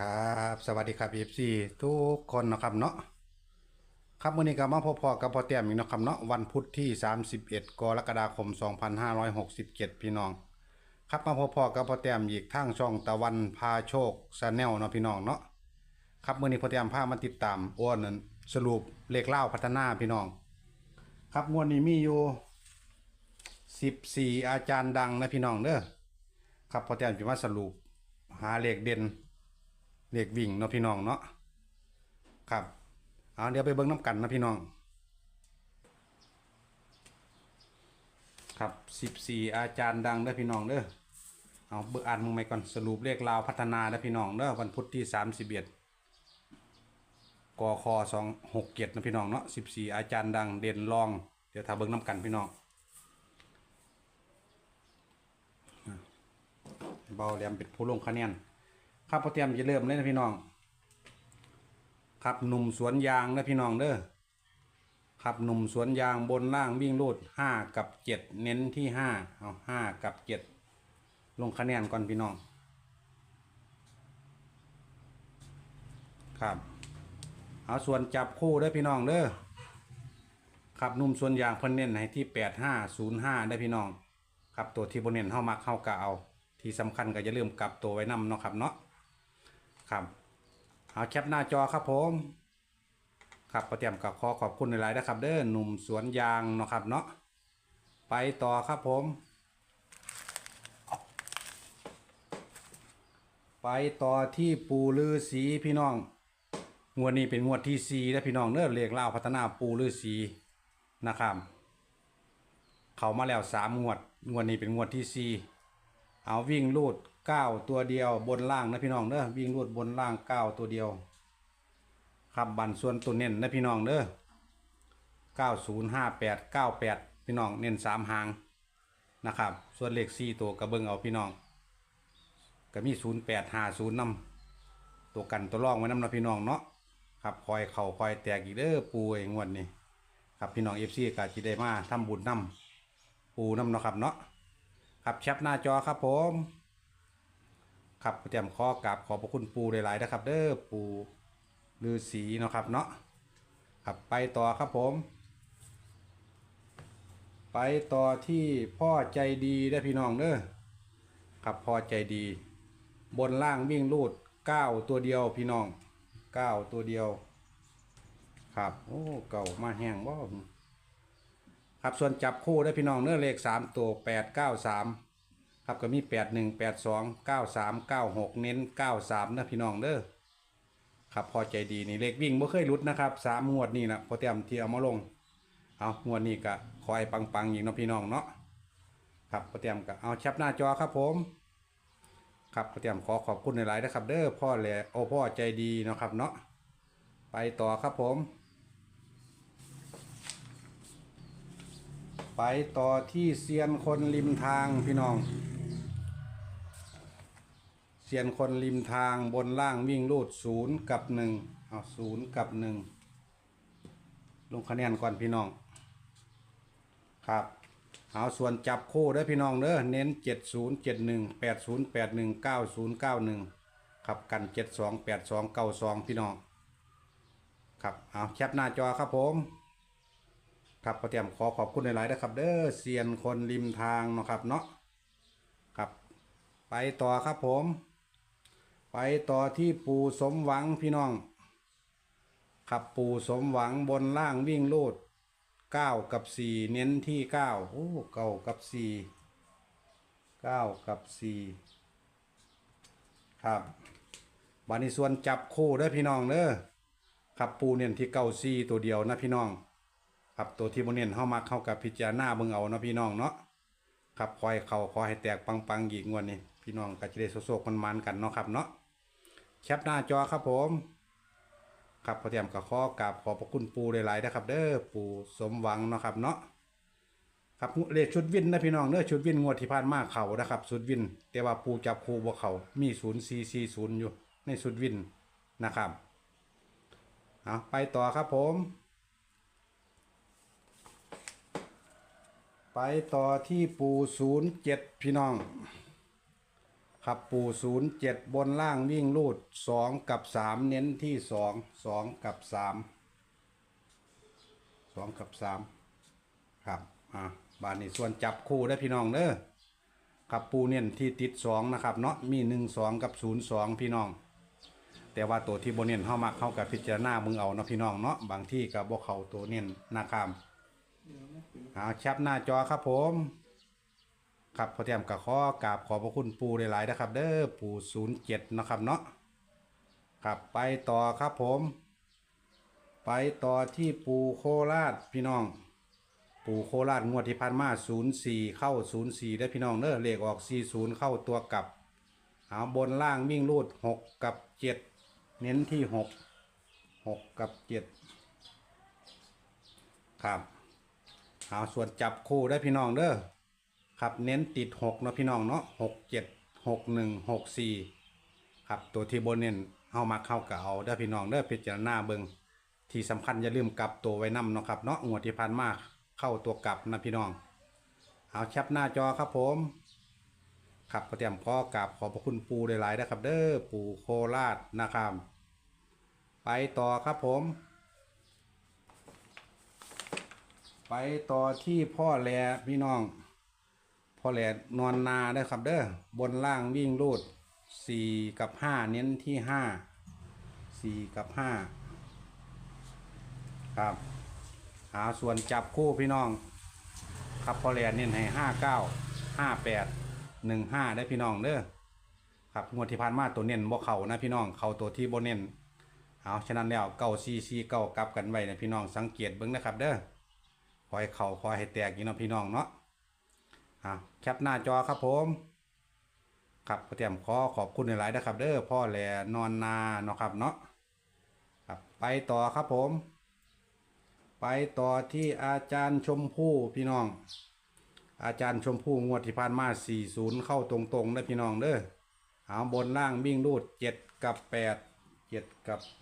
ครับสวัสดีครับ FC ทุกคนนะครับเนาะครับวันนี้ก็มาพบพอกับพอแต้มอีกนะครับเนาะวันพุธที่ 31 กรกฎาคม 2567 พี่น้อง ครับมาพบพอกับพอแต้มอีกทางช่องตะวันพาโชคชาแนลเนาะพี่น้องเนาะครับมื้อนี้พอแต้มพามาติดตามอ้วนนั้นสรุปเลขเล่าพัฒนาพี่น้อง ครับงวดนี้มีอยู่ 14 อาจารย์ดังนะพี่น้องเด้อครับพอแต้มจะมาสรุปหาเลขเด่น เลขวิ่งเนาะพี่น้องเนาะครับเอาเดี๋ยวไปเบิ้งน้ำกันนะพี่น้อง ครับสิบสี่อาจารย์ดังเด้อพี่น้องเด้อเอาเบิกอ่านมึงไหมก่อนสรุปเลขลาวพัฒนาเด้อพี่น้องเด้อวันพุธที่สามสิบเอ็ดกคสองหกเจ็ดนะพี่น้องเนาะสิบสี่อาจารย์ดังเด่นรอง เดี๋ยวถ้าเบิ้งน้ำกันพี่น้องเบาแหลมเป็นผู้ลงคะแนน ครับพอเตรียมจะเริ่มเลยนะพี่น้อง ครับหนุ่มสวนยางนะพี่น้องเด้อครับหนุ่มสวนยางบนล่างวิ่งรูดห้ากับเจ็ดเน้นที่ห้าเอาห้ากับเจ็ดลงคะแนนก่อนพี่น้อง ครับเอาส่วนจับคู่เด้พี่น้องเด้อครับหนุ่มสวนยางเพิ่นเน้นให้ที่แปดห้าศูนย์ห้าได้พี่น้อง ครับตัวที่บนเน้นเข้ามักเข้ากะเอา ที่สำคัญก็อย่าลืมกลับตัวไว้นำเนาะครับเนาะ ครับเอาแคปหน้าจอครับผมครับประเตรียมกับขอขอบคุณในไลน์นะครับ เด้อหนุ่มสวนยางเนาะครับเนาะไปต่อครับผม ไปต่อที่ปูลือสีพี่น้องงวดนี้เป็นงวดที่สี่แล้วพี่น้องเด้อเรียกเล่าพัฒนาปูลือสีนะครับเขามาแล้วสามงวด งวดนี้เป็นงวดที่สี่เอาวิ่งรูด เก้าตัวเดียวบนล่างนะพี่น้องเด้อวิ่งรูดบนล่างเก้าตัวเดียวครับบันส่วนตัวเน้นนะพี่น้องเด้อเก้าศูนย์ห้าแปดเก้าแปดพี่น้องเน้นสามหางนะครับ ส่วนเลขสี่ตัวกระเบิงเอาพี่น้องก็มีศูนย์แปดห้าศูนย์นำตัวกันตัวรองไว้นำนะพี่น้องเนาะครับคอยเข่าคอยแตกอีกเด้อปูไอ้งวดนี้ครับพี่น้องเอฟซีกาจิได้มาทำบุญนำปูนำเนาะครับเนาะครับแชปหน้าจอครับผม ครับเตรียมข้อกราบขอบพระคุณปูหลายๆนะครับ เด้อปูฤาษีเนาะครับเนาะครับไปต่อครับผม ไปต่อที่พ่อใจดีได้พี่น้องเด้อครับพ่อใจดี บนล่างวิ่งลูดเก้าตัวเดียวพี่น้องเก้าตัวเดียว ครับโอ้เก่ามาแห้งบ่ครับส่วนจับคู่ได้พี่น้องเนื้อเลขสามตัวแปดเก้าสาม ครับก็มีแปดหนึ่งแปดสองเก้าสามเก้าหกเน้นเก้าสามนะพี่น้องเด้อครับพอใจดีนี่เลขวิ่งไม่เคยหลุดนะครับสามงวดนี่นะพอเตรียมที่เอามาลง เอางวดนี้ก็คอยปังๆอีกเนาะพี่น้องเนาะครับพอเตรียมก็เอาแชปหน้าจอครับผม ครับพอเตรียมขอขอบคุณในไลน์นะครับ เด้อพ่อแหละโอ้พ่อใจดีเนาะครับเนาะไปต่อครับผม ไปต่อที่เซียนคนริมทางพี่น้อง เซียนคนริมทางบนล่างวิ่งรูดศูนย์กับหนึ่งเอาศูนย์กับหนึ่งลงคะแนนก่อนพี่น้อง ครับเอาส่วนจับคู่เด้อพี่น้องเด้อเน้นเจ็ดศูนย์เจ็ดหนึ่งแปดศูนย์แปดหนึ่งเก้าศูนย์เก้าหนึ่งครับกันเจ็ดสองแปดสองเก้าสองพี่น้องครับเอาแคปหน้าจอครับผม ครับก็เตรียมขอขอบคุณหลายๆนะครับ เด้อเซียนคนริมทางเนาะครับเนาะครับ ไปต่อครับผม ไปต่อที่ปูสมหวังพี่น้องครับปูสมหวังบนล่างวิ่งลูดเก้ากับสี่เน้นที่เก้าโอ้เก้ากับสี่เก้ากับสี่ครับบานิส่วนจับคู่เด้อพี่น้องเด้อครับปูเน้นที่เก้าสี่ตัวเดียวนะพี่น้องครับตัวที่โมเนียนเข้ามาเข้ากับพิจารณาเบิ่งเอานะพี่น้องเนาะครับคอยเขาขอยให้แตกปังๆอีกงวดนี้พี่น้องก็จะได้โซกมันมันกันเนาะครับเนาะ แคปหน้าจอครับผม ครับพอเตรียมกับข้อกราบขอบพระคุณปูหลายๆนะครับเด้อปูสมหวังเนาะครับเนาะครับเลขชุดวินนะพี่น้องเด้อชุดวินงวดที่ผ่านมาเขานะครับชุดวิน แต่ว่าปูจับคูบ่เขามีศูนย์ซีซีศูนย์อยู่ในชุดวินนะครับเอาไปต่อครับผม ไปต่อที่ปูศูนย์เจ็ดพี่น้อง ครับปูศูนย์เจ็ดบนล่างวิ่งรูดสองกับสามเน้นที่สองสองกับสามสองกับสามครับอะบานนี้ส่วนจับคู่ได้พี่น้องเด้อครับปูเน้นที่ติดสองนะครับเนาะมีหนึ่งสองกับศูนย์สองพี่น้อง แต่ว่าตัวที่โบเน้นเข้ามาเข้ากับพิจารณามึงเอาเนาะพี่น้องเนาะบางที่กับบเขาตัวเน้นนะครับเอาแชปหน้าจอครับผม ครับพอเตรียมกับข้อกราบขอบพระคุณปูหลายๆนะครับ เด้อปูศูนย์เจ็ดนะครับเนาะครับไปต่อครับผม ไปต่อที่ปูโคราชพี่น้อง ปูโคราชงวดที่ผ่านมา04เข้า04ได้พี่น้องเด้อเลขออก40เข้าตัวกลับเอาบนล่างวิ่งรูด6กับ7เน้นที่6 6กับ7ครับเอาส่วนจับคู่ได้พี่น้องเด้อ ครับเน้นติดหกเนาะพี่น้องเนาะหกเจ็ดหกหนึ่งหกสี่ครับตัวที่บนเน้นเอามาเข้ากับเอาเด้พี่น้องเด้พิจารณาเบิงที่สำคัญอย่าลืมกลับตัวไว้นํเนาะครับเนาะงวดที่ผ่านมาเข้าตัวกลับนะพี่น้อง เอาแคปหน้าจอครับผมครับก็เตรียมขอกราบขอบพระคุณปูหลายๆนะครับ เด้อปูโคราชนะครับไปต่อครับผม ไปต่อที่พ่อแลพี่น้อง อแหลนอนนาได้ครับเด้อบนล่างวิ่งรูดสี่กับห้าเน้นที่ห้าสี่กับห้าครับ หาส่วนจับคู่พี่น้อง ครับพอแหลดเน้นให้ห้าเก้าห้าแปดหนึ่งห้าได้พี่น้องเด้อครับงวดที่ผ่านมาตัวเน้นบ่เข่านะพี่น้องเข่าตัวที่บ่เน้นเอาฉะนั้นแล้วเก้าซีซีเก้ากลับกันไว้นะพี่น้องสังเกตเบิ่งนะครับ เด้อคอยเข่าคอยให้แตกอยู่เนาะพี่น้องเนาะ อะแคปหน้าจอครับผมครับเตรียมขอขอบคุณหลายๆนะครับ เด้อพ่อแหล่นอนนาเนาะครับเนาะครับไปต่อครับผม ไปต่อที่อาจารย์ชมพู่พี่น้อง อาจารย์ชมพู่งวดที่ผ่านมา 40 เข้าตรงๆนะพี่น้องเด้อเอาบนล่างวิ่งรูด 7 กับ 8 7 กับ 8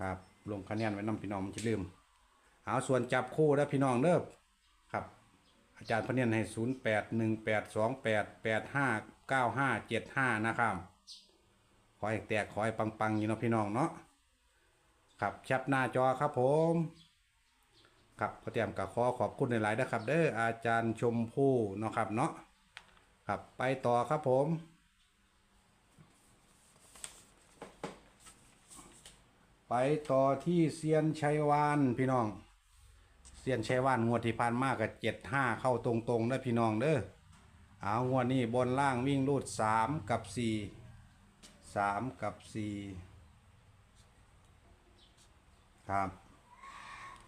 ครับลงคะแนนไว้นำพี่น้องมันจะลืมเอาส่วนจับคู่นะพี่น้องเด้อ อาจารย์พเนียนให้0 8 1 8 2 8 8 5 9 5 7 5นะครับขอให้แตกขอให้ปังๆ อยู่เนาะพี่น้องเนาะครับแคปหน้าจอครับผม ครับพอเตรียมกับขอขอบคุณหลายๆนะครับ เด้ออาจารย์ชมพู่เนาะครับเนาะครับไปต่อครับผมไปต่อที่เซียนชัยวานพี่น้อง สียนชัยว่านงวดที่ผ่านมากกับเจ็ดห้าเข้าตรงๆได้อพี่น้องเด้อเอางวดนี้บนล่างวิ่งรูดสามกับสี่สามกับสี่ครับ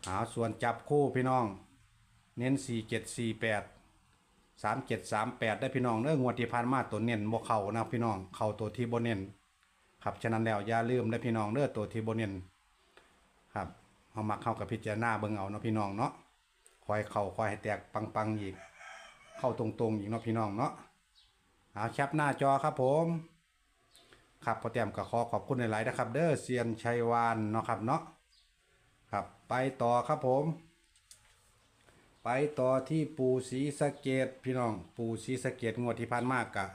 เอาส่วนจับคู่พี่น้อง เน้นสี่เจ็ดสี่แปดสามเจ็ดสามแปดได้พี่น้องเด้องวดที่ผ่านมาตัวเน้นบ่เข่านะพี่น้องเข่าตัวที่บนเน้นครับฉะนั้นแล้วอย่าลืมได้พี่น้องเด้อตัวที่บนเน้นครับ เอามาเข้ากับพิจารณาเบิ่งเอาเนาะพี่น้องเนาะคอยเข่าคอยให้แตกปังๆอีก เข้าตรงๆอีกเนาะพี่น้องเนาะเอาแคปหน้าจอครับผมครับพอเตรียมก็ขอขอบคุณหลายๆนะครับ เด้อเซียนชัยวานเนาะครับเนาะครับไปต่อครับผม ไปต่อที่ปูศีสะเกดพี่น้อง ปูศีสะเกดงวดที่ผ่านมากกะ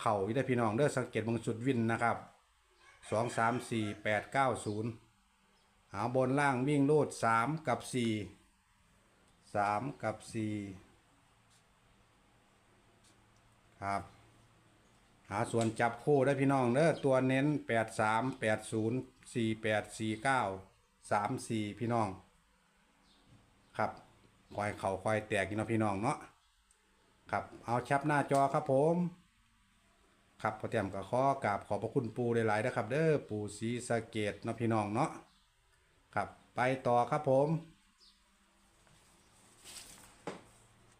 เข่าอีได้พี่น้องเด้อสังเกตบางสุดวินนะครับสองสามสี่แปดเก้าศูนย์ หาบนล่างวิ่งโลดสามกับสี่สามกับสี่ครับหาส่วนจับคู่ได้พี่น้องเด้อตัวเน้นแปดสามแปดศูนย์สี่แปดสี่เก้าสามสี่พี่น้อง ครับคอยเข่าคอยแตกเนาะพี่น้องเนาะครับเอาแคปหน้าจอครับผม ครับพอเตรียมก็ขอกราบขอบพระคุณปูหลายๆนะครับ เด้อปูศรีสะเกดเนาะพี่น้องเนาะ ไปต่อครับผม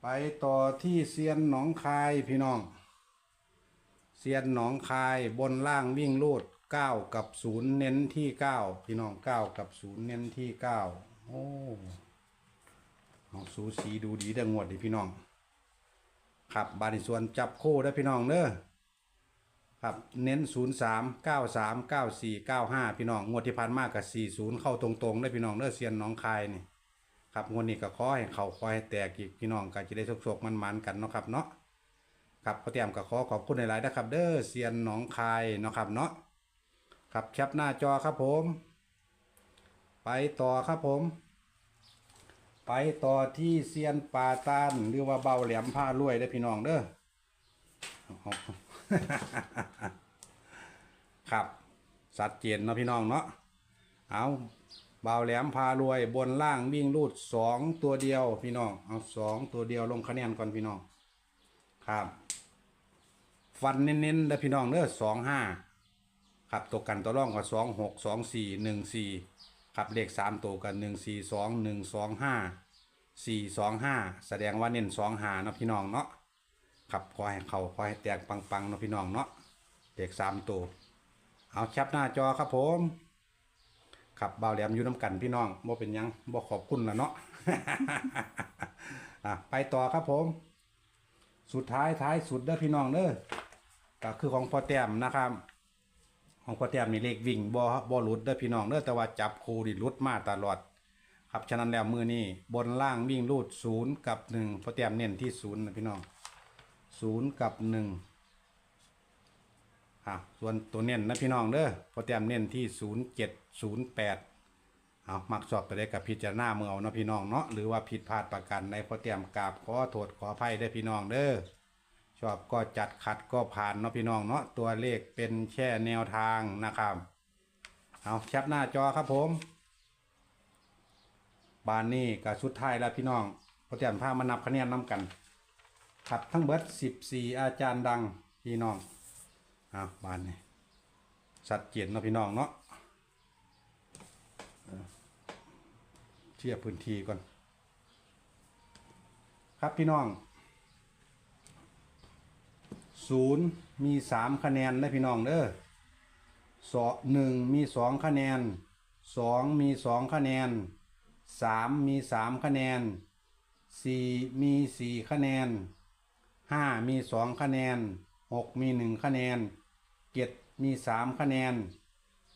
ไปต่อที่เซียนหนองคายพี่น้อง เซียนหนองคายบนล่างวิ่งลูดเก้ากับศูนย์เน้นที่เก้าพี่น้องเก้ากับศูนย์เน้นที่เก้าโอ้เอาสูสีดูดีดังงวดดิพี่น้อง ครับบานิส่วนจับคู่ได้พี่น้องเด้อ ครับเน้น 0 3 9 3 9 4 9 5 พี่น้องงวดที่ผ่านมากกับ40 เข้าตรงๆได้พี่น้องเด้อเซียนน้องคายนี่ครับงวดนี้ก็ขอให้เขาคอยแตกอีกพี่น้องก็จะได้โชคๆมันๆกันเนาะครับเนาะครับพ่อเตรียมก็ขอขอบคุณหลายๆนะครับ เด้อเซียนหนองคายเนาะครับเนาะครับแคปหน้าจอครับผม ไปต่อครับผม ไปต่อที่เซียนปาตานหรือว่าเบาแหลมผ้ารวยได้พี่น้องเด้อ ครับ สัดเจนเนาะพี่น้องเนาะเอาเบาแหลมพารวยบนล่างวิ่งรูดสองตัวเดียวพี่น้องเอาสองตัวเดียวลงคะแนนก่อนพี่น้อง ครับ ฟันเน้นๆแล้วพี่น้องเด้อสองห้าครับตัวกันตัวร่องก็สองหกสองสี่หนึ่งสี่ครับเลขสามตัวกันหนึ่งสี่สองหนึ่งสองห้าสี่สองห้าแสดงว่าเน้นสองหาเนาะพี่น้องเนาะ ครับขอให้เขาขอให้แตกปังๆเนาะพี่น้องเนาะเลขสามตัวเอาแคปหน้าจอครับผมขับเบาแหลมอยู่น้ำกันพี่น้องบ่เป็นยังบ่ขอบคุณละเนาะอะไปต่อครับผม สุดท้ายท้ายสุดเด้อพี่น้องเด้อก็คือของพอแต้มนะครับของพอแต้มนี่เลขวิ่งบ่บ่หลุดเด้อพี่น้องเด้อแต่ว่าจับคูดิหลุดมาตลอด ครับฉะนั้นแล้วมือนี้บนล่างวิ่งรูดศูนย์กับหนึ่งพอแต้มเน้นที่ศูนย์นะพี่น้อง ศูนย์กับหนึ่งอะส่วนตัวเน้นนะพี่น้องเด้อพอเตรียมเน้นที่0708เอามักสอบไปได้กับพิจารณาเมือเอานะพี่น้องเนาะหรือว่าผิดพลาดประการในพอเตรียมกราบขอโทษขออภัยได้พี่น้องเด้อชอบก็จัดขัดก็ผ่านเนาะพี่น้องเนาะตัวเลขเป็นแค่แนวทางนะครับเอาแคปหน้าจอครับผมบานนี้กับชุดท้ายแล้วพี่น้องพอเตรียมพามานับคะแนนน้ำกัน ครับทั้งเบิด14อาจารย์ดังพี่น้องอ้าวบานนี่สัดเจนเนาะพี่น้องเนาะเทียบพื้นที่ก่อน ครับพี่น้องศูนย์มีสามคะแนนนะพี่น้องเด้อสอหนึ่งมีสองคะแนนสองมีสองคะแนนสามมีสามคะแนนสี่มีสี่คะแนน ห้ามีสองคะแนนหกมีหนึ่งคะแนนเจ็ดมีสามคะแนน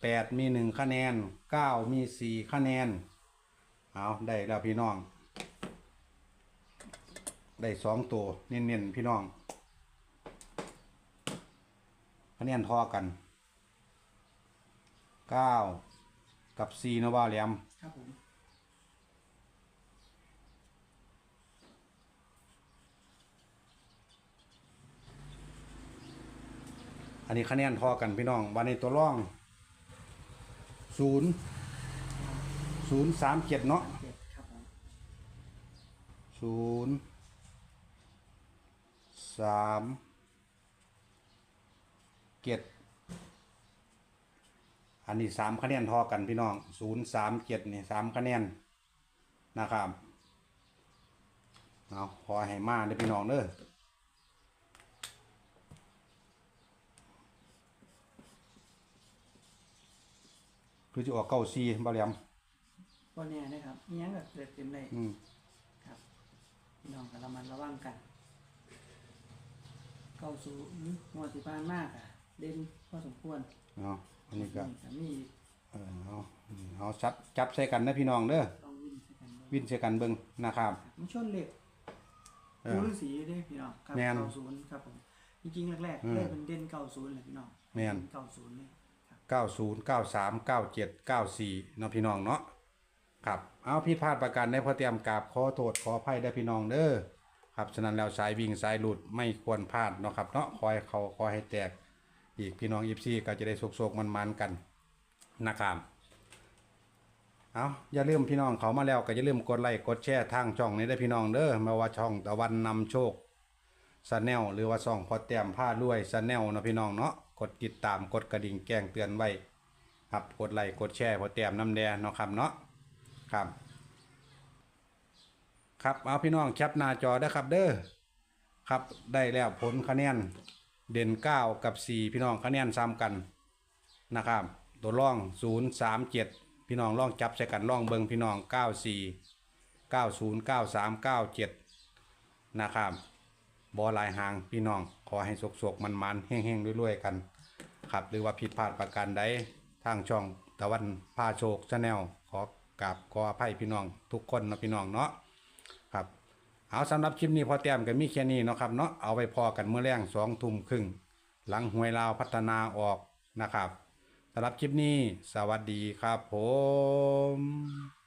แปดมีหนึ่งคะแนนเก้ามีสี่คะแนน เอาได้แล้วพี่น้อง ได้สองตัวเน้นๆพี่น้องคะแนนทอกันเก้ากับสี่นะบ่าแหลมครับผม นนี้คะแนนทอกันพี่น้องวันนี้ตัวร่องศูนย์ศูนย์สามเจ็ดเนาะเจ็ดครับผมศูนย์สามเจ็ดอันนี้สามคะแนนทอกันพี่น้องศูนย์สามเจ็ดนี่สามคะแนนนะครับเอาขอให้มาเด้อพี่น้องเด้อ คือจะออกเก้าซีบาเลียมวันนี้นะครับอิหยังแบบเกิดเต็มเลยอืมครับพี่น้องกับระมันระวังกันเข้าสู่งวดสิบานมากอะ เด่นพอสมควรเนาะอันนี้ก็แต่มีเออเอาเอาจับจับใส่กันนะพี่น้องเด้อลองวิ่งใส่กันดูวิ่นใส่กันเบิ่งนะครับมันชนเหล็กเอปูอฤาษีเด้พี่น้องครับแม่นเก้าศูนย์ครับผมจริงๆแรกอืๆมเลยเป็นเด่นเก้าศูนย์เลยพี่น้องแม่น เก้าศูนย์เลยครับ 90 93 97 94เนาะพี่น้องเนาะครับเอาผิดพลาดประการได้พอเตรียมกราบขอโทษขออภัยได้พี่น้องเด้อครับฉะนั้นแล้วสายวิ่งสายหลุดไม่ควรพลาดเนาะครับเนาะคอยเขาคอยให้แตก อีกพี่น้องอีซี่ก็จะได้โศกๆมันๆกันนะครับเอาอย่าลืมพี่น้องเขามาแล้วก็อย่าลืมกดไลค์กดแชร์ทางช่องนี้ได้พี่น้องเด้อไม่ว่าช่องตะวันนำโชค ชาแนลหรือว่าส่องพอแต้มผ้ารวยชาแนลนะพี่น้องเนาะกดติดตามกดกระดิ่งแจ้งเตือนไว้ครับกดไลค์กดแชร์พอแต้มน้ำแดงเนาะครับเนาะครับ ครับเอาพี่น้องแคปหน้าจอได้ครับเด้อครับได้แล้วผลคะแนนเด่น9กับ4พี่น้องคะแนนซ้ำกันนะครับตัวร่อง0 3 7พี่น้องร่องจับใส่กันร่องเบิงพี่น้อง9 4 9 0 9 3 9 7นะครับ บอลายหางพี่น้อง ขอให้สกๆมันๆแห้งๆรวยๆกัน ครับหรือว่าผิดพลาดประการใดทางช่องตะวันพาโชคชาแนลขอกราบขออภัยพี่น้อง ทุกคนนะพี่น้องเนาะครับเอาสำหรับคลิปนี้พอแต้มก็มีแค่นี้เนาะครับเนาะเอาไปพอกันเมื่อแรงสองทุ่มครึ่งหลังหวยลาวพัฒนาออกนะครับสำหรับคลิปนี้ สวัสดีครับผม